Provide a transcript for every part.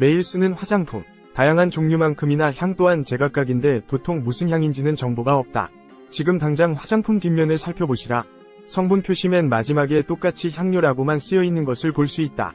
매일 쓰는 화장품. 다양한 종류만큼이나 향 또한 제각각인데 도통 무슨 향인지는 정보가 없다. 지금 당장 화장품 뒷면을 살펴보시라. 성분 표시 맨 마지막에 똑같이 향료라고만 쓰여 있는 것을 볼 수 있다.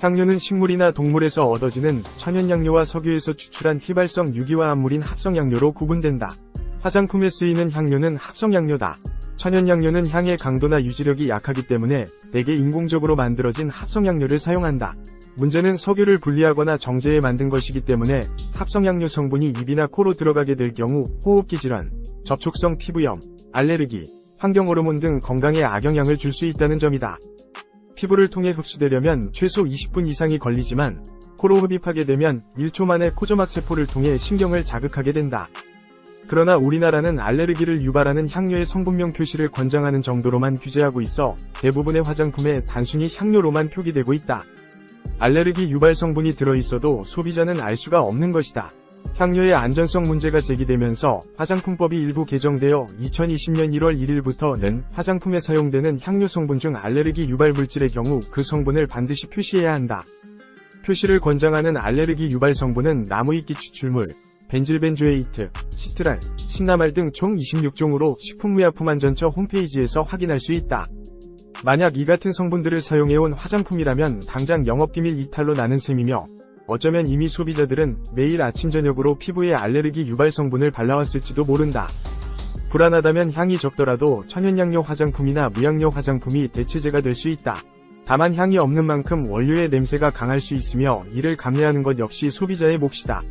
향료는 식물이나 동물에서 얻어지는 천연향료와 석유에서 추출한 휘발성 유기화 합물인 합성향료로 구분된다. 화장품에 쓰이는 향료는 합성향료다. 천연향료는 향의 강도나 유지력이 약하기 때문에 대개 인공적으로 만들어진 합성향료를 사용한다. 문제는 석유를 분리하거나 정제해 만든 것이기 때문에 합성향료 성분이 입이나 코로 들어가게 될 경우 호흡기 질환, 접촉성 피부염, 알레르기, 환경 호르몬 등 건강에 악영향을 줄 수 있다는 점이다. 피부를 통해 흡수되려면 최소 20분 이상이 걸리지만 코로 흡입하게 되면 1초 만에 코조막 세포를 통해 신경을 자극하게 된다. 그러나 우리나라는 알레르기를 유발하는 향료의 성분명 표시를 권장하는 정도로만 규제하고 있어 대부분의 화장품에 단순히 향료로만 표기되고 있다. 알레르기 유발 성분이 들어있어도 소비자는 알 수가 없는 것이다. 향료의 안전성 문제가 제기되면서 화장품법이 일부 개정되어 2020년 1월 1일부터는 화장품에 사용되는 향료 성분 중 알레르기 유발 물질의 경우 그 성분을 반드시 표시해야 한다. 표시를 권장하는 알레르기 유발 성분은 나무이끼 추출물, 벤질벤조에이트, 시트랄, 신나말 등 총 26종으로 식품의약품안전처 홈페이지에서 확인할 수 있다. 만약 이 같은 성분들을 사용해온 화장품이라면 당장 영업기밀 이탈로 나는 셈이며 어쩌면 이미 소비자들은 매일 아침 저녁으로 피부에 알레르기 유발 성분을 발라왔을지도 모른다. 불안하다면 향이 적더라도 천연향료 화장품이나 무향료 화장품이 대체제가 될 수 있다. 다만 향이 없는 만큼 원료의 냄새가 강할 수 있으며 이를 감내하는 것 역시 소비자의 몫이다.